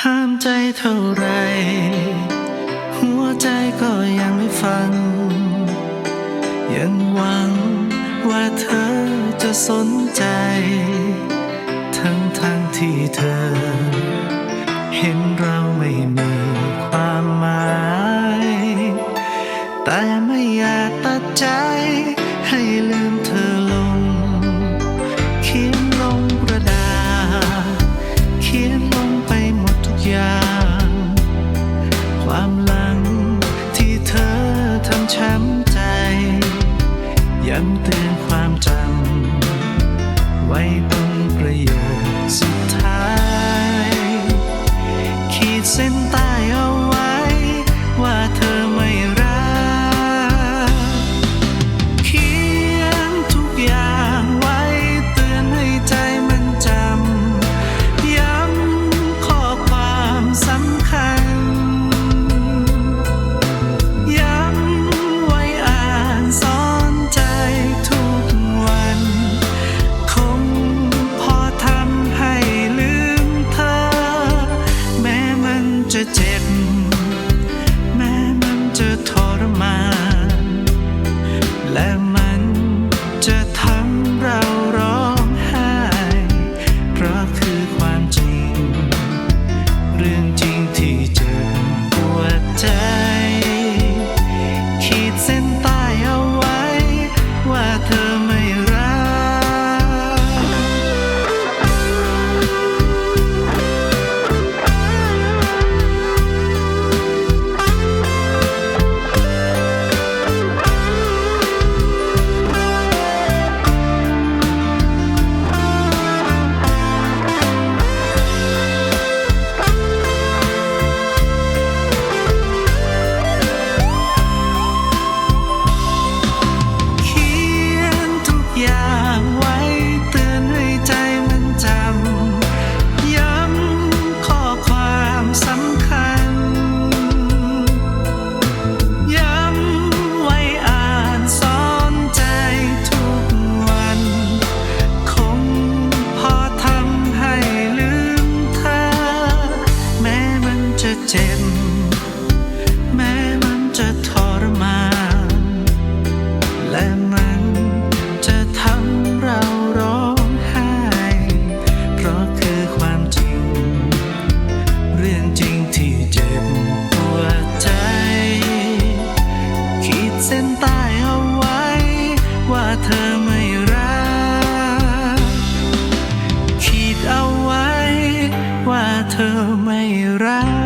ห้ามใจเท่าไร หัวใจก็ยังไม่ฟัง ยังหวังว่าเธอจะสนใจ ทั้งทางที่เธอ เห็นเราไม่มีความหมาย แต่ไม่อยากตัดใจให้ลืมเธอลงำเตือนความจำ ไว้ตรงประโยคสุดท้าย ขีดเส้นใต้ เธอทรมานและ ธอไม่รัก